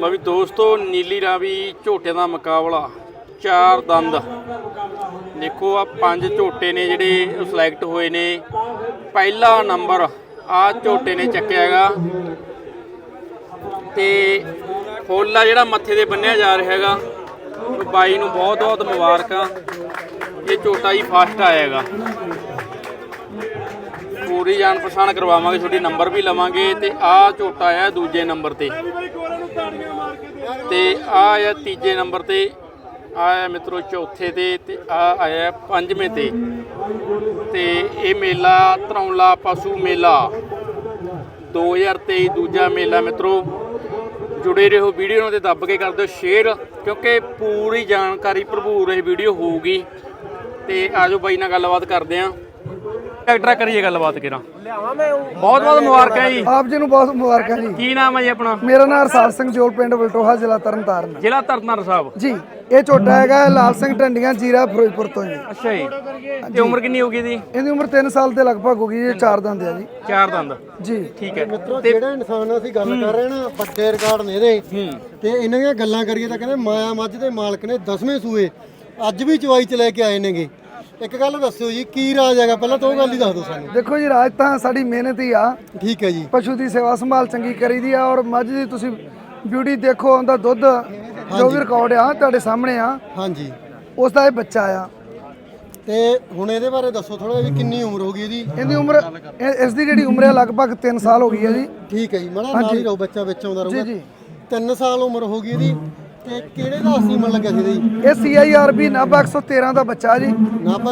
ਮੈਂ ਵੀ ਦੋਸਤੋ, ਨੀਲੀ ਰਾਵੀ ਝੋਟੇ ਦਾ ਮੁਕਾਬਲਾ, ਚਾਰ ਦੰਦ। ਦੇਖੋ ਆ ਪੰਜ ਝੋਟੇ ਨੇ ਜਿਹੜੇ ਸਿਲੈਕਟ ਹੋਏ ਨੇ। ਪਹਿਲਾ ਨੰਬਰ ਆ ਝੋਟੇ ਨੇ ਚੱਕਿਆ ਹੈਗਾ। ਤੇ ਫੁੱਲ ਆ ਜਿਹੜਾ ਮੱਥੇ ਦੇ ਬੰਨਿਆ ਜਾ ਰਿਹਾ ਹੈਗਾ। ਬਾਈ ਨੂੰ ਬਹੁਤ ਬਹੁਤ ਮੁਬਾਰਕਾਂ। ਇਹ ਝੋਟਾ ਹੀ ਫਾਸਟ ਆਇਆ ਹੈਗਾ ਪੂਰੀ ਜਾਣ ਪਛਾਣ ਕਰਵਾਵਾਂਗੇ, ਤੁਹਾਡੀ ਨੰਬਰ ਵੀ ਲਵਾਂਗੇ ਤੇ ਆ ਝੋਟਾ ਆਇਆ ਦੂਜੇ ਨੰਬਰ ਤੇ। ਤੇ ਆ ਆਇਆ ਤੀਜੇ ਨੰਬਰ ਤੇ ਆ ਆਇਆ ਮਿੱਤਰੋ ਚੌਥੇ ਤੇ ਤੇ ਆ ਆਇਆ ਪੰਜਵੇਂ ਤੇ। ਤੇ ਇਹ ਮੇਲਾ ਧਰੌਲਾ ਪਸ਼ੂ ਮੇਲਾ 2023 ਦੂਜਾ ਮੇਲਾ ਮਿੱਤਰੋ। ਜੁੜੇ ਰਹੋ, ਵੀਡੀਓ ਨੂੰ ਤੇ ਦੱਬ ਕੇ ਕਰ ਦਿਓ ਸ਼ੇਅਰ ਕਿਉਂਕਿ ਪੂਰੀ ਜਾਣਕਾਰੀ ਭਰਪੂਰ ਇਹ ਵੀਡੀਓ ਹੋਊਗੀ। ਤੇ ਆਜੋ ਬਾਈ ਨਾਲ ਗੱਲਬਾਤ ਕਰਦੇ ਆਂ। ਡਾਕਟਰਾ ਕਰੀਏ ਗੱਲਬਾਤ ਕਿਰਾਂ ਬਹੁਤ ਬਹੁਤ ਮੁਬਾਰਕਾਂ ਜੀ। ਆਪ ਜੀ ਨੂੰ ਬਹੁਤ ਮੁਬਾਰਕਾਂ ਜੀ। ਕੀ ਨਾਮ ਹੈ ਜੀ ਆਪਣਾ? ਮੇਰਾ ਨਾਮ ਹਰਸਾਲ ਸਿੰਘ ਜੋਲ ਪਿੰਡ ਬਲਟੋਹਾ ਜ਼ਿਲ੍ਹਾ ਤਰਨਤਾਰਨ। ਜ਼ਿਲ੍ਹਾ ਤਰਨਤਾਰਨ ਸਾਹਿਬ। ਜੀ ਇਹ ਝੋਟਾ ਹੈਗਾ ਲਾਲ ਸਿੰਘ ਟੰਡੀਆਂ ਜੀਰਾ ਫਿਰੋਜ਼ਪੁਰ ਤੋਂ ਜੀ। ਅੱਛਾ ਜੀ। ਤੇ ਉਮਰ ਕਿੰਨੀ ਹੋ ਗਈ ਦੀ ਇਹਦੀ ਉਮਰ 3 ਸਾਲ ਦੇ ਲਗਭਗ ਹੋ ਗਈ ਜੀ ਚਾਰ ਦੰਦ ਆ ਜੀ। ਚਾਰ ਦੰਦ। ਜੀ। ਠੀਕ ਹੈ। ਮਿੱਤਰੋ ਜਿਹੜੇ ਇਨਸਾਨ ਅਸੀਂ ਗੱਲ ਕਰ ਰਹੇ ਨਾ ਵੱਡੇ ਰਿਕਾਰਡ ਨੇ ਇਹਦੇ। ਤੇ ਇਹਨਾਂ ਦੀਆਂ ਗੱਲਾਂ ਕਰੀਏ ਤਾਂ ਕਹਿੰਦੇ ਮਾਇਆ ਮੱਝ ਦੇ ਮਾਲਕ ਨੇ 10ਵੇਂ ਸੂਏ। ਅੱਜ ਵੀ ਚਵਾਈ ਚ ਲੈ ਕੇ ਆਏ ਨੇਗੇ। ਇੱਕ ਗੱਲ ਦੱਸਿਓ ਜੀ ਕੀ ਰਾਜ ਹੈਗਾ? ਪਹਿਲਾਂ ਤਾਂ ਉਹ ਗੱਲ ਹੀ ਦੱਸ ਦਿਓ ਸਾਨੂੰ। ਦੇਖੋ ਜੀ ਰਾਜ ਤਾਂ ਸਾਡੀ ਮਿਹਨਤ ਹੀ ਆ। ਠੀਕ ਹੈ ਜੀ। ਪਸ਼ੂ ਦੀ ਸੇਵਾ ਸੰਭਾਲ ਚੰਗੀ ਕਰੀਦੀ ਆ ਔਰ ਮੱਝ ਦੀ ਤੁਸੀਂ ਬਿਊਟੀ ਦੇਖੋ ਉਹਦਾ ਦੁੱਧ ਜੋ ਵੀ ਰਿਕਾਰਡ ਆ ਤੁਹਾਡੇ ਸਾਹਮਣੇ ਆ। ਹਾਂਜੀ। ਉਸ ਦਾ ਇਹ ਬੱਚਾ ਆ। ਤੇ ਹੁਣ ਇਹਦੇ ਬਾਰੇ ਦੱਸੋ ਥੋੜਾ ਵੀ ਕਿੰਨੀ ਉਮਰ ਹੋ ਗਈ ਇਹਦੀ? ਇਹਦੀ ਉਮਰ ਇਹ- ਇਸ ਦੀ ਜਿਹੜੀ ਉਮਰ ਹੈ ਲਗਭਗ 3 ਸਾਲ ਹੋ ਗਈ ਹੈ ਜੀ। ਠੀਕ ਹੈ ਜੀ ਮੜਾ ਨਾਲ ਹੀ ਰਹੋ ਬੱਚਾ ਵਿੱਚ ਆਉਂਦਾ ਰਹੂਗਾ ਜੀ। 3 ਸਾਲ ਉਮਰ ਹੋ ਗਈ ਇਹਦੀ। ਤੇ ਕਿਹੜੇ ਦਾ ਸੀਮਨ ਲੱਗਿਆ ਸੀ ਇਹਦੀ? ਇਹ ਸੀਆਈਆਰਬੀ ਨਾਭਾ 113 ਦਾ ਬੱਚਾ ਜੀ।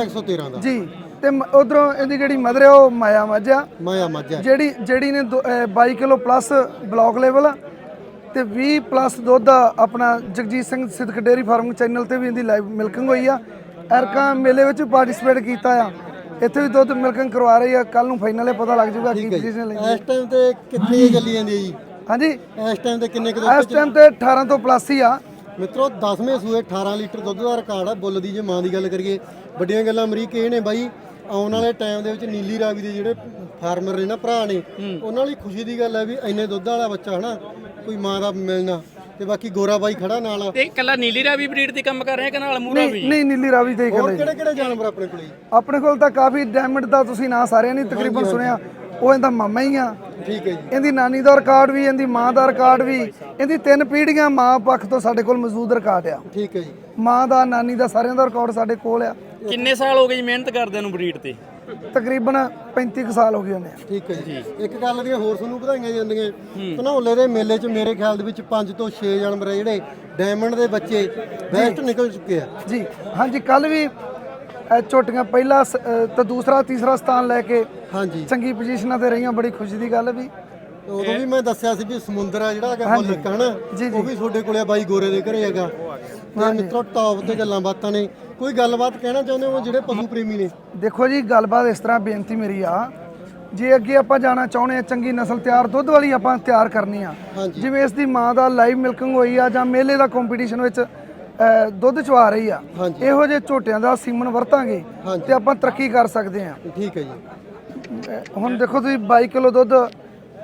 113 ਦਾ। ਜੀ ਤੇ ਉਧਰੋਂ ਇਹਦੀ ਜਿਹੜੀ ਮਦਰ ਹੈ ਉਹ ਮਾਇਆ ਮੱਝ। ਮਾਇਆ ਮੱਝ। ਜਿਹੜੀ ਜਿਹੜੀ ਨੇ ਦੋ- ਅਹ 22 ਕਿਲੋ ਪਲੱਸ ਬਲੌਕ ਲੈਵਲ ਤੇ 20 ਪਲੱਸ ਦੁੱਧ ਆਪਣਾ Jagjit Singh Sidhak dairy farm channel ਤੇ ਵੀ ਇਹਦੀ ਲਾਈਵ ਮਿਲਕਿੰਗ ਹੋਈ ਆ। ਐਰਕਾ ਮੇਲੇ ਵਿੱਚ ਪਾਰਟਿਸਿਪੇਟ ਕੀਤਾ ਆ। ਇੱਥੇ ਵੀ ਦੁੱਧ ਮਿਲਕਿੰਗ ਕਰਵਾ ਰਹੀ ਆ। ਕੱਲ ਨੂੰ ਫਾਈਨਲ ਪਤਾ ਲੱਗ ਜਾਊਗਾ ਕੀ ਪੋਜੀਸ਼ਨ ਲਈ ਇਸ ਟਾਈਮ ਤੇ ਕਿੱਥੇ ਚੱਲੀ ਜਾਂਦੀ ਹੈ ਜੀ? ਹਾਂਜੀ। ਇਸ ਟਾਈਮ ਤੇ ਕਿੰਨੇ ਕੁ ਇਸ ਟਾਈਮ ਤੇ 18 ਤੋਂ ਪਲੱਸ ਹੀ ਆ। ਮਿੱਤਰੋ 10ਵੇਂ ਸੂਏ 18 ਲੀਟਰ ਦੁੱਧ ਦਾ ਰਿਕਾਰਡ ਆ। ਬੁੱਲ ਦੀ ਜੇ ਮਾਂ ਦੀ ਗੱਲ ਕਰੀਏ ਵੱਡੀਆਂ ਗੱਲਾਂ ਅਮਰੀਕ ਇਹ ਨੇ ਬਾਈ ਆਉਣ ਵਾਲੇ ਟਾਈਮ ਦੇ ਵਿੱਚ ਨੀਲੀ ਰਾਵੀ ਦੇ ਜਿਹੜੇ ਫਾਰਮਰ ਨੇ ਨਾ ਭਰਾ ਨੇ ਉਹਨਾਂ ਲਈ ਖੁਸ਼ੀ ਦੀ ਗੱਲ ਹੈ ਵੀ ਇੰਨੇ ਦੁੱਧ ਵਾਲਾ ਬੱਚਾ ਹਨਾ ਕੋਈ ਮਾਂ ਦਾ ਮਿਲਣਾ। ਤੇ ਬਾਕੀ ਗੋਰਾ ਬਾਈ ਖੜਾ ਨਾਲ। ਤੇ ਕੱਲਾ ਨੀਲੀ ਰਾਵੀ ਬਰੀਡ ਤੇ ਕੰਮ ਕਰ ਰਿਹਾ ਕਿ ਨਾਲ ਮੂਰਾ ਵੀ? ਨਹੀਂ ਨੀਲੀ ਰਾਵੀ ਤੇ ਹੀ ਹੋਰ ਕਿਹੜੇ ਕਿਹੜੇ ਜਾਨਵਰ ਆਪਣੇ ਕੋਲੇ ਆਪਣੇ ਕੋਲ ਤਾਂ ਕਾਫੀ ਡਾਇਮੰਡ ਦਾ ਤੁਸੀਂ ਨਾਂ ਸਾਰਿਆਂ ਨੇ ਤਕਰੀਬਨ ਸੁਣਿਆ। ਉਹ ਇਹਦਾ ਮਾਮਾ ਹੀ ਆ। ਠੀਕ ਹੈ ਜੀ। ਇਹਦੀ ਨਾਨੀ ਦਾ ਰਿਕਾਰਡ ਵੀ ਇਹਦੀ ਮਾਂ ਦਾ ਰਿਕਾਰਡ ਵੀ ਇਹਦੀ ਤਿੰਨ ਪੀੜ੍ਹੀਆਂ ਮਾਂ ਪੱਖ ਤੋਂ ਸਾਡੇ ਕੋਲ ਮੌਜੂਦ ਰਿਕਾਰਡ ਆ। ਠੀਕ ਹੈ ਜੀ। ਮਾਂ ਦਾ ਨਾਨੀ ਦਾ ਸਾਰਿਆਂ ਦਾ ਰਿਕਾਰਡ ਸਾਡੇ ਕੋਲ ਆ। ਕਿੰਨੇ ਸਾਲ ਹੋ ਗਏ ਜੀ ਮਿਹਨਤ ਕਰਦਿਆਂ ਨੂੰ ਬਰੀਡ ਤੇ? ਤਕਰੀਬਨ 35 ਕੁ ਸਾਲ ਹੋ ਗਏ ਉਹਨੇ। ਠੀਕ ਹੈ ਜੀ। ਇੱਕ ਗੱਲ ਦੀਆਂ ਹੋਰ ਤੁਹਾਨੂੰ ਵਧਾਈਆਂ ਜਾਂਦੀਆਂ ਧਨੌਲੇ ਦੇ ਮੇਲੇ 'ਚ ਮੇਰੇ ਖਿਆਲ ਦੇ ਵਿੱਚ 5 ਤੋਂ 6 ਜਾਨਵਰ ਆ ਜਿਹੜੇ ਡਾਇਮੰਡ ਦੇ ਬੱਚੇ ਬੈਸਟ ਨਿਕਲ ਚੁੱਕੇ ਆ। ਜੀ ਹਾਂਜੀ ਕੱਲ ਵੀ ਇਹ ਝੋਟੀਆਂ ਪਹਿਲਾ ਤੇ ਦੂਸਰਾ ਤੀਸਰਾ ਸਥਾਨ ਲੈ ਕੇ ਹਾਂਜੀ। ਚੰਗੀ ਪੋਜੀਸ਼ਨਾਂ ਤੇ ਰਹੀਆਂ ਬੜੀ ਖੁਸ਼ੀ ਦੀ ਗੱਲ ਵੀ। ਤੇ ਉਦੋਂ ਵੀ ਮੈਂ ਦੱਸਿਆ ਸੀ ਵੀ ਸਮੁੰਦਰ ਆ ਜਿਹੜਾ ਹੈਗਾ ਫੁੱਲ ਇੱਕ ਹਨਾ ਜੀ, ਉਹ ਵੀ ਤੁਹਾਡੇ ਕੋਲੇ ਆ ਬਾਈ ਗੋਰੇ ਦੇ ਘਰੇ ਹੈਗਾ। ਤੇ ਮਿੱਤਰੋ ਟੌਪ ਤੇ ਗੱਲਾਂ ਬਾਤਾਂ ਨੇ। ਕੋਈ ਗੱਲਬਾਤ ਕਹਿਣਾ ਚਾਹੁੰਦੇ ਹੋ ਜਿਹੜੇ ਪਸ਼ੂ ਪ੍ਰੇਮੀ ਨੇ? ਦੇਖੋ ਜੀ ਗੱਲਬਾਤ ਇਸ ਤਰ੍ਹਾਂ ਬੇਨਤੀ ਮੇਰੀ ਆ ਜੇ ਅੱਗੇ ਆਪਾਂ ਜਾਣਾ ਚਾਹੁੰਦੇ ਆ ਚੰਗੀ ਨਸਲ ਤਿਆਰ ਦੁੱਧ ਵਾਲੀ ਆਪਾਂ ਤਿਆਰ ਕਰਨੀ ਆ। ਹਾਂਜੀ। ਜਿਵੇਂ ਇਸ ਦੀ ਮਾਂ ਦਾ ਲਾਈਵ ਮਿਲਕਿੰਗ ਹੋਈ ਆ ਜਾਂ ਮੇਲੇ ਦਾ ਕੰਪੀਟੀਸ਼ਨ ਵਿੱਚ ਅਹ, ਦੁੱਧ ਚਵਾ ਰਹੀ ਆ ਹਾਂਜੀ। ਇਹੋ ਜਿਹੇ ਝੋਟਿਆਂ ਦਾ ਸੀਮਨ ਵਰਤਾਂਗੇ ਹਾਂਜੀ। ਤੇ ਆਪਾਂ ਤਰੱਕੀ ਕਰ ਸਕਦੇ ਆ। ਠੀਕ ਹੈ ਜੀ। ਹੁਣ ਦੇਖੋ ਤੁਸੀਂ 22 ਕਿਲੋ ਦੁੱਧ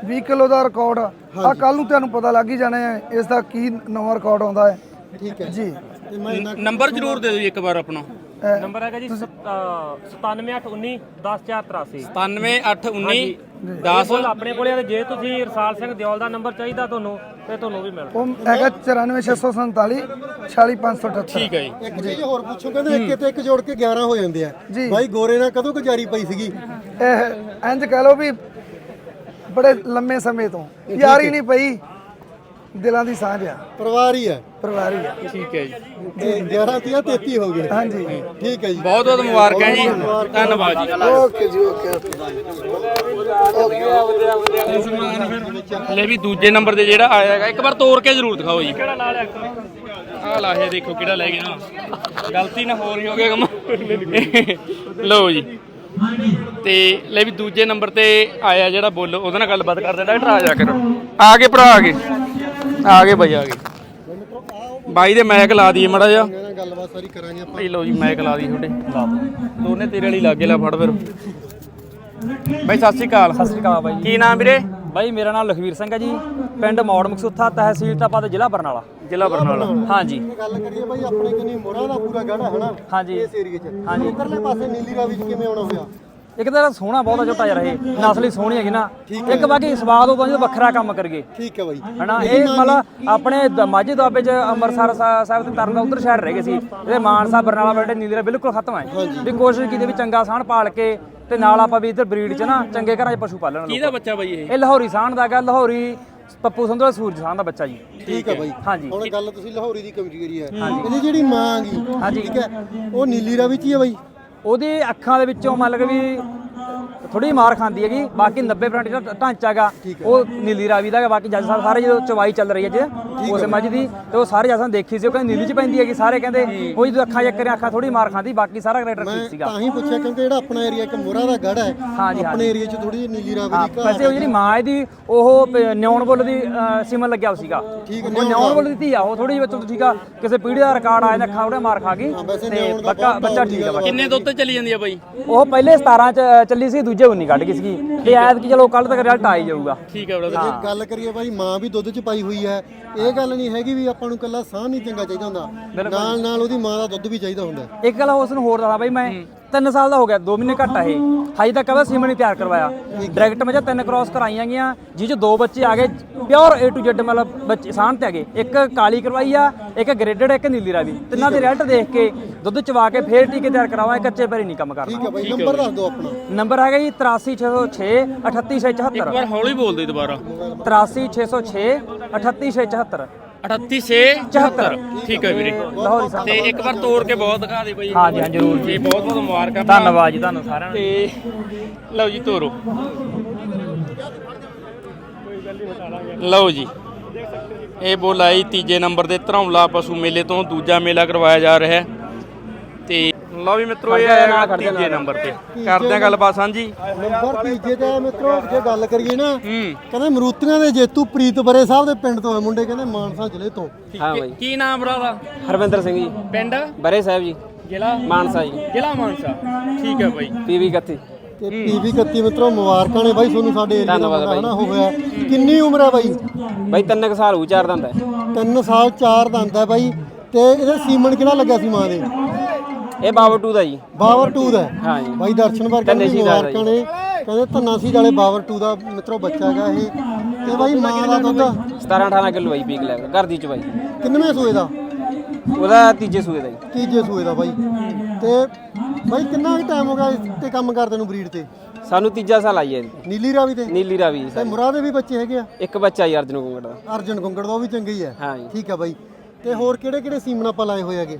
20 ਕਿਲੋ ਦਾ ਰਿਕਾਰਡ ਆ। ਕੱਲ ਨੂੰ ਤੁਹਾਨੂੰ ਪਤਾ ਲੱਗ ਹੀ ਜਾਣਾ ਹੈ ਇਸ ਦਾ ਕੀ ਨਵਾਂ ਰਿਕਾਰਡ ਆਉਂਦਾ ਹੈ। ਠੀਕ ਹੈ। ਜੀ। ਨੰਬਰ ਜ਼ਰੂਰ ਦੇ ਦਿਓ ਜੀ ਇੱਕ ਵਾਰ ਆਪਣਾ। ਨੰਬਰ ਹੈਗਾ ਜੀ 97819 10483 97819 10 ਕੋਲ ਆਪਣੇ ਕੋਲੇ ਆ ਜੇ ਤੁਸੀਂ ਰਸਾਲ ਸਿੰਘ ਦਿਓਲ ਦਾ ਨੰਬਰ ਚਾਹੀਦਾ ਤੁਹਾਨੂੰ ਤੇ ਤੁਹਾਨੂੰ ਵੀ ਮਿਲ ਉਹ ਹੈਗਾ 94647 46578 ਠੀਕ ਹੈ ਜੀ। ਇੱਕ ਚੀਜ਼ ਹੋਰ ਪੁੱਛੋ ਕਹਿੰਦੇ ਇੱਕ ਤੇ ਇੱਕ ਜੋੜ ਕੇ 11 ਹੋ ਜਾਂਦੇ ਆ। ਜੀ। ਬਾਈ ਗੋਰੇ ਨਾਲ ਕਦੋਂ ਗੁਜ਼ਾਰੀ ਪਈ ਸੀਗੀ? ਇਹ ਇੰਜ ਕਹਿ ਲਓ ਵੀ ਬੜੇ ਲੰਮੇ ਸਮੇਂ ਤੋਂ। ਯਾਰ ਹੀ। ਨਹੀਂ ਪਈ ਦਿਲਾਂ ਦੀ ਸਾਂਝ ਆ। ਪਰਿਵਾਰ ਹੀ ਹੈ ਪਰਿਵਾਰ ਹੀ ਆ। ਠੀਕ ਹੈ ਜੀ। ਤੇ 11 ਤੀਆ 33 ਹੋ ਗਏ। ਹਾਂਜੀ। ਠੀਕ ਹੈ ਜੀ। ਬਹੁਤ ਬਹੁਤ ਮੁਬਾਰਕਾਂ ਜੀ। ਧੰਨਵਾਦ ਜੀ। ਓਕੇ ਜੀ ਓਕੇ ਲੈ ਵੀ ਦੂਜੇ ਨੰਬਰ ਤੇ ਜਿਹੜਾ ਆਇਆ ਹੈਗਾ ਇੱਕ ਵਾਰ ਤੋੜ ਕੇ ਜ਼ਰੂਰ ਦਿਖਾਓ ਜੀ। ਕਿਹੜਾ ਲਾ ਲਿਆ ਆ ਲਾਹੇ ਦੇਖੋ ਕਿਹੜਾ ਲੈ ਨਾ ਗਲਤੀ ਨਾ ਹੋ ਰਹੀ ਹੋ ਗਿਆ ਕੰਮ। ਲਓ ਜੀ। ਤੇ ਲੈ ਵੀ ਦੂਜੇ ਨੰਬਰ ਤੇ ਆਇਆ ਜਿਹੜਾ ਬੋਲ ਉਹਦੇ ਨਾਲ ਗੱਲਬਾਤ ਕਰਦੇ ਡਾਕਟਰ ਆ ਜਾ ਕਰ। ਆ ਗਏ ਭਰਾ ਆ ਗਏ। ਆ ਗਏ ਬਾਈ ਆ ਗਏ। ਬਾਈ ਦੇ ਮੈਕ ਲਾ ਦਈਏ ਮੜਾ ਜਾ ਗੱਲਬਾਤ ਸਾਰੀ ਕਰਾਂਗੇ ਆਪਾਂ ਲਓ ਜੀ ਮੈਕ ਲਾ ਦੀ ਤੁਹਾਡੇ। ਦੋਨੇ ਤੇਰੇ ਵਾਲੀ ਲਾਗੇ ਲਾ ਫੜ ਫਿਰ। ਬਾਈ ਸਤਿ ਸ਼੍ਰੀ ਅਕਾਲ। ਸਤਿ ਸ਼੍ਰੀ ਅਕਾਲ ਬਾਈ। ਕੀ ਨਾਮ ਵੀਰੇ? ਬਾਈ ਮੇਰਾ ਨਾਮ ਲਖਵੀਰ ਸਿੰਘ ਹੈ ਜੀ। ਪਿੰਡ ਮੌੜ ਮਕਸੂਥਾ ਤਹਿਸੀਲ ਟਾਪਾ ਜ਼ਿਲ੍ਹਾ ਬਰਨਾਲਾ। ਜ਼ਿਲ੍ਹਾ ਬਰਨਾਲਾ। ਹਾਂਜੀ। ਇਹ ਗੱਲ ਕਰੀਏ ਬਾਈ ਆਪਣੇ ਕਿੰਨੀ ਮੋਰਾ ਦਾ ਪੂਰਾ ਗੜ ਹੈ ਹਨਾ? ਹਾਂਜੀ। ਇਸ ਏਰੀਏ 'ਚ। ਹਾਂਜੀ। ਉਧਰਲੇ ਪਾਸੇ ਨੀਲੀ ਰਾਵੀ 'ਚ ਕਿਵੇਂ ਆਉਣਾ ਹੋਇਆ? ਇੱਕ ਤਾਂ ਸੋਹਣਾ ਬਹੁਤਾ ਝੋਟਾ ਜਿਹਾ ਰਹੇ ਨਸਲੀ ਸੋਹਣੀ ਹੈਗੀ ਨਾ। ਇੱਕ ਬਾਕੀ ਸਵਾਦ ਉਹ ਜਦੋਂ ਵੱਖਰਾ ਕੰਮ ਕਰੀਏ। ਠੀਕ ਹੈ ਬਾਈ। ਹਨਾ ਇਹ ਮਤਲਬ ਆਪਣੇ ਦ- ਮਾਝੇ ਦੁਆਬੇ ਚ ਅੰਮ੍ਰਿਤਸਰ ਸਾ- ਸਾਹਿਬ ਤੇ ਤਰਨ ਦਾ ਉਧਰ ਸ਼ਹਿਰ ਰਹਿ ਗਏ ਸੀ। ਇਹਦੇ ਮਾਨਸਾ ਬਰਨਾਲਾ ਬੈਠੇ ਨੀਲੇ ਬਿਲਕੁਲ ਖਤਮ ਹੈ। ਵੀ ਕੋਸ਼ਿਸ਼ ਕੀਤੀ ਵੀ ਚੰਗਾ ਸਾਣ ਪਾਲ ਕੇ ਤੇ ਨਾਲ ਆਪਾਂ ਵੀ ਇੱਧਰ ਬਰੀਡ ਚ ਨਾ ਚੰਗੇ ਘਰਾਂ 'ਚ ਪਸ਼ੂ ਪਾਲਣ ਲੋਕ ਕਿਹਦਾ ਬੱਚਾ ਬਾਈ ਇਹ? ਇਹ ਲਾਹੌਰੀ ਸਾਣ ਦਾ ਹੈਗਾ। ਲਾਹੌਰੀ ਪੱਪੂ ਸੰਧੂ ਦਾ ਸੂਰਜ ਸਾਣ ਦਾ ਬੱਚਾ ਜੀ। ਠੀਕ ਹੈ ਬਾਈ। ਹਾਂਜੀ। ਹੁਣ ਗੱਲ ਤੁਸੀਂ ਲਾਹੌਰੀ ਦੀ ਕਮਜ਼ੋਰੀ ਹੈ। ਇਹਦੀ ਜਿਹੜੀ ਮਾਂ ਹਾਂਜੀ। ਠੀਕ ਹੈ ਉਹ ਨੀਲੀ ਰਾਵੀ 'ਚ ਹੀ ਹੈ ਬਾਈ? ਉਹਦੀ ਅੱਖਾਂ ਦੇ ਵਿੱਚੋਂ ਮੰਨ ਲਓ ਵੀ ਥੋੜੀ ਮਾਰ ਖਾਂਦੀ ਹੈਗੀ ਬਾਕੀ 90% ਜਿਹੜਾ ਢਾਂਚਾ ਹੈਗਾ ਉਹ ਨੀਲੀ ਰਾਵੀ ਦਾ ਹੈਗਾ ਬਾਕੀ ਜੱਜ ਸਾਹਿਬ ਸਾਰੇ ਜਦੋਂ ਚਵਾਈ ਚੱਲ ਰਹੀ ਹੈ ਜੇ ਉਸ ਮੱਝ ਦੀ ਤੇ ਉਹ ਸਾਰੇ ਜੱਜ ਦੇਖੀ ਸੀ ਉਹ ਕਹਿੰਦੇ ਨੀਲੀ ਚ ਪੈਂਦੀ ਹੈਗੀ ਸਾਰੇ ਕਹਿੰਦੇ ਉਹ ਜਦੋਂ ਅੱਖਾਂ ਚੱਕ ਕਰਿਆ ਅੱਖਾਂ ਥੋੜੀ ਮਾਰ ਖਾਂਦੀ ਬਾਕੀ ਸਾਰਾ ਕਰੈਕਟਰ ਮੈਂ ਠੀਕ ਸੀਗਾ। ਤਾਂ ਹੀ ਪੁੱਛਿਆ ਕਿਉਂਕਿ ਜਿਹੜਾ ਆਪਣਾ ਏਰੀਆ ਇੱਕ ਮੋਰਾ ਦਾ ਗੜ ਹੈ ਆਪਣੇ ਏਰੀਆ 'ਚ ਥੋੜੀ ਜਿਹੀ ਨੀਲੀ ਰਾਵੀ ਹਾਂ, ਦੀ ਵੈਸੇ ਉਹ ਜਿਹੜੀ ਮਾਂ ਇਹਦੀ ਉਹ ਨਿਉਣ ਬੁੱਲ ਦੀ ਸਿਮਨ ਲੱਗਿਆ ਸੀਗਾ। ਹੈ, ਉਹ ਨਿਉਣ ਬੁੱਲ ਦੀ ਧੀ ਆ ਉਹ ਥੋੜੀ ਜਿਹੀ ਬੱਚੋਂ ਠੀਕ ਆ ਕਿਸੇ ਪੀੜ੍ਹੀ ਦਾ ਰਿਕਾਰਡ ਆ ਜਾਂਦਾ ਅੱਖਾਂ ਉਹਦੇ ਮਾਰ ਖਾ ਗਈ ਤੇ ਦਾ ਬੱਚਾ ਠੀਕ ਆ ਕਿੰਨੇ ਦੁੱਧ ਤੇ ਚਲੀ ਜਾਂਦੀ ਆ ਬਾਈ? ਉਹ ਪਹਿਲੇ 17 ਚ ਚੱਲੀ ਸੀ ਦੂਜੇ 19 ਕੱਢ ਗਈ ਸੀਗੀ ਤੇ ਐਤ ਕੀ ਚਲੋ ਕੱਲ ਤੱਕ ਰਿਜ਼ਲਟ ਆ ਹੀ ਜਾਊਗਾ। ਠੀਕ ਹੈ ਬ੍ਰਦਰ ਜੇ। ਗੱਲ ਕਰੀਏ ਬਾਈ ਮਾਂ ਵੀ ਦੁੱਧ 'ਚ ਪਾਈ ਹੋਈ ਹੈ। ਇਹ ਗੱਲ ਨਹੀਂ ਹੈਗੀ ਵੀ ਆਪਾਂ ਨੂੰ ਕੱਲਾ ਸਾਹ ਨਹੀਂ ਚੰਗਾ ਚਾਹੀਦਾ ਹੁੰਦਾ। ਨਾਲ ਨਾਲ ਉਹਦੀ ਮਾਂ ਦਾ ਦੁੱਧ ਵੀ ਚਾਹੀਦਾ ਹੁੰਦਾ। ਇੱਕ ਗੱਲ ਉਸ ਨੂੰ ਹੋਰ ਦੱਸਾਂ ਬਈ ਮੈਂ 3 ਸਾਲ ਦਾ ਹੋ ਗਿਆ 2 ਮਹੀਨੇ ਘੱਟ ਆ ਇਹ। ਹਜੇ ਤੱਕ ਕਦਾ ਸੀਮਨ ਨਹੀਂ ਤਿਆਰ ਕਰਵਾਇਆ। ਡਾਇਰੈਕਟ ਮੈਂ ਤਿੰਨ ਕ੍ਰਾਸ ਕਰਾਈਆਂ ਗਈਆਂ ਜਿਹ ਚ ਦੋ ਬੱਚੇ ਆ ਗਏ ਪਿਓਰ A to Z ਮਤਲਬ ਬੱਚੇ ਸਾਹਣ ਤੇ ਆ ਗਏ ਇੱਕ ਕਾਲੀ ਕਰਵਾਈ ਆ ਇੱਕ ਗ੍ਰੇਡਡ ਇੱਕ ਨੀਲੀ ਰਾਵੀ। ਤਿੰਨਾਂ ਦੇ ਰਿਜ਼ਲਟ ਦੇਖ ਕੇ ਦੁੱਧ ਚਵਾ ਕੇ ਫੇਰ ਟੀਕੇ ਤਿਆਰ ਕਰਾਵਾਂ ਕੱਚੇ ਪੈਰੀ ਨਹੀਂ ਕੰਮ ਕਰਨਾ। ਠੀਕ ਹੈ ਬਾਈ ਨੰਬਰ ਦੱਸ ਦਿਓ ਆਪਣਾ। ਨੰਬਰ ਹੈਗਾ ਜੀ 83606 38674 ਇੱਕ ਵਾਰ ਹੌਲੀ ਬੋਲ ਦੇ ਦੁਬਾਰਾ 83606 38674 38 ਸੇ 74 ਠੀਕ ਹੈ ਵੀਰੇ। ਲਾਹੌਰੀ ਸਾਹਿਬ। ਤੇ ਇੱਕ ਵਾਰ ਤੋੜ ਕੇ ਬਹੁਤ ਦਿਖਾ ਦੇ ਬਾਈ। ਹਾਂਜੀ ਹਾਂ ਜਰੂਰ ਜੀ। ਬਹੁਤ ਬਹੁਤ ਮੁਬਾਰਕਾਂ। ਧੰਨਵਾਦ ਜੀ ਤੁਹਾਨੂੰ ਸਾਰਿਆਂ ਨੂੰ। ਤੇ ਲਓ ਜੀ ਤੋਰੋ। ਲਓ ਜੀ। ਇਹ ਬੋਲਾਈ ਤੀਜੇ ਨੰਬਰ ਦੇ ਧਰੌਲਾ ਪਸ਼ੂ ਮੇਲੇ ਤੋਂ ਦੂਜਾ ਮੇਲਾ ਕਰਵਾਇਆ ਜਾ ਰਿਹਾ ਹੈ। ਲਓ ਵੀ ਮਿੱਤਰੋ ਇਹ ਹੈ ਤੀਜੇ ਨੰਬਰ ਤੇ। ਕਰਦੇ ਆ ਗੱਲਬਾਤ ਸਾਂਝੀ ਨੰਬਰ ਤੀਜੇ ਤੇ ਆ ਮਿੱਤਰੋ ਜੇ ਗੱਲ ਕਰੀਏ ਨਾ ਹੂੰ। ਕਹਿੰਦੇ ਮਰੂਤੀਆਂ ਦੇ ਜੇਤੂ ਪ੍ਰੀਤ ਬਰੇ ਸਾਹਿਬ ਦੇ ਪਿੰਡ ਤੋਂ ਆ ਮੁੰਡੇ ਕਹਿੰਦੇ ਮਾਨਸਾ ਜ਼ਿਲ੍ਹੇ ਤੋਂ। ਹਾਂ ਬਾਈ। ਕੀ ਨਾਮ ਭਰਾ ਦਾ? ਹਰਵਿੰਦਰ ਸਿੰਘ ਜੀ। ਪਿੰਡ? ਬਰੇ ਸਾਹਿਬ ਜੀ। ਜ਼ਿਲ੍ਹਾ? ਮਾਨਸਾ ਜੀ। ਜ਼ਿਲ੍ਹਾ ਮਾਨਸਾ। ਠੀਕ ਹੈ ਬਾਈ। ਪੀਵੀ 31 ਤੇ ਪੀਵੀ 31 ਮਿੱਤਰੋ ਮੁਬਾਰਕਾਂ ਨੇ ਬਾਈ ਤੁਹਾਨੂੰ ਸਾਡੇ ਏਰੀਆ ਦਾ ਹਨਾ ਹੋਇਆ। ਕਿੰਨੀ ਉਮਰ ਹੈ ਬਾਈ? ਬਾਈ ਤਿੰਨ ਕੁ ਸਾਲ ਹੋ ਚਾਰ ਦੰਦ ਹੈ। 3 ਸਾਲ 4 ਦੰਦ ਹੈ ਬਾਈ। ਤੇ ਇਹਦੇ ਸੀਮਨ ਕਿਹੜਾ ਲੱਗਿਆ ਸੀ ਮਾਂ ਦੇ? ਇਹ ਬਾਬਰ 2 ਦਾ ਜੀ। ਬਾਵਰ 2 ਦਾ ਹੈ। ਹਾਂ ਜੀ। ਬਾਈ ਦਰਸ਼ਨ ਵਰਗਾ ਧੰਨੇ ਦੀ ਸ਼ਹੀਦਾਂ ਦਾ ਮੁਬਾਰਕਾਂ ਨੇ। ਕਹਿੰਦੇ ਧੰਨਾ ਸੀ ਵਾਲੇ ਬਾਵਰ 2 ਦਾ ਮਿੱਤਰੋ ਬੱਚਾ ਹੈਗਾ ਇਹ। ਤੇ ਬਾਈ ਮਾਂ ਦਾ ਦੁੱਧ 17 18 ਕਿਲੋ ਬਾਈ ਪੀਕ ਲੈ ਘਰ ਦੀ ਚਵਾਈ ਕਿੰਨਵੇਂ ਸੂਏ ਦਾ? ਉਹਦਾ ਤੀਜੇ ਸੂਏ ਦਾ ਜੀ। ਤੀਜੇ ਸੂਏ ਦਾ ਬਾਈ। ਤੇ ਬਾਈ ਕਿੰਨਾ ਕੁ ਟਾਈਮ ਹੋ ਗਿਆ ਇਸ ਤੇ ਕੰਮ ਕਰਦੇ ਨੂੰ ਬਰੀਡ ਤੇ? ਸਾਨੂੰ ਤੀਜਾ ਸਾਲ ਆਈ ਹੈ ਜੀ। ਨੀਲੀ ਰਾਵੀ ਤੇ? ਨੀਲੀ ਰਾਵੀ ਜੀ ਤੇ ਮੁਰਾ ਦੇ ਵੀ ਬੱਚੇ ਹੈਗੇ ਆ? ਇੱਕ ਬੱਚਾ ਜੀ ਅਰਜਨ ਕੁੰਗੜ ਦਾ। ਅਰਜਨ ਗੁੰਗੜ ਦਾ ਉਹ ਵੀ ਚੰਗਾ ਹੀ ਹੈ। ਹਾਂ ਜੀ। ਠੀਕ ਆ ਬਾਈ। ਤੇ ਹੋਰ ਕਿਹੜੇ ਕਿਹੜੇ ਸੀਮਨ ਆਪਾਂ ਲਾਏ ਹੋਏ ਹੈਗੇ?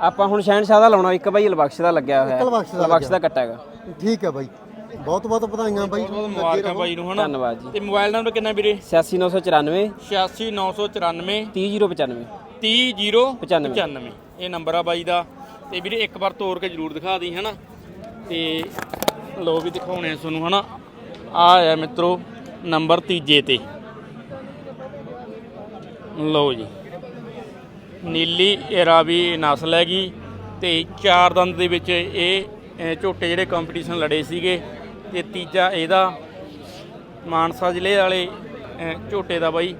ਆਪਾਂ ਹੁਣ ਸ਼ਹਿਨਸ਼ਾਹ ਦਾ ਲਾਉਣਾ ਇੱਕ ਬਾਈ ਲਬਖਸ਼ ਦਾ ਲੱਗਿਆ ਹੋਇਆ ਹੈ। ਲਬਖਸ਼ ਦਾ ਲਬਖਸ਼ ਦਾ ਕੱਟਾ ਹੈਗਾ। ਠੀਕ ਹੈ ਬਾਈ। ਬਹੁਤ ਬਹੁਤ ਵਧਾਈਆਂ ਬਾਈ। ਮੁਬਾਰਕਾਂ ਬਾਈ ਨੂੰ ਹਨਾ? ਧੰਨਵਾਦ ਜੀ। ਤੇ ਮੋਬਾਈਲ ਨੰਬਰ ਕਿੰਨਾ ਵੀਰੇ? 86994 86994 30095 30095 ਇਹ ਨੰਬਰ ਆ ਬਾਈ ਦਾ। ਤੇ ਵੀਰੇ ਇੱਕ ਵਾਰ ਤੋੜ ਕੇ ਜਰੂਰ ਦਿਖਾ ਦੀ ਹਨਾ? ਤੇ ਲੋ ਵੀ ਦਿਖਾਉਣੇ ਆ ਤੁਹਾਨੂੰ ਹਨਾ? ਆ ਆ ਮਿੱਤਰੋ ਨੰਬਰ ਤੀਜੇ ਤੇ। ਲਓ ਜੀ। ਨੀਲੀ ਰਾਵੀ ਨਸਲ ਹੈਗੀ ਤੇ ਚਾਰ ਦੰਦ ਦੇ ਵਿੱਚ ਇਹ ਝੋਟੇ ਜਿਹੜੇ ਕੰਪੀਟੀਸ਼ਨ ਲੜੇ ਸੀਗੇ ਤੇ ਤੀਜਾ ਇਹਦਾ ਮਾਨਸਾ ਜ਼ਿਲ੍ਹੇ ਵਾਲੇ ਝੋਟੇ ਦਾ ਬਾਈ।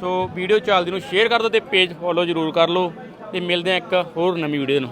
ਸੋ ਵੀਡੀਓ ਚੱਲਦੀ ਨੂੰ ਸ਼ੇਅਰ ਕਰ ਦਿਓ ਤੇ ਪੇਜ ਫੋਲੋ ਜ਼ਰੂਰ ਕਰ ਲਓ ਤੇ ਮਿਲਦੇ ਆ ਇੱਕ ਹੋਰ ਨਵੀਂ ਵੀਡੀਓ ਨੂੰ।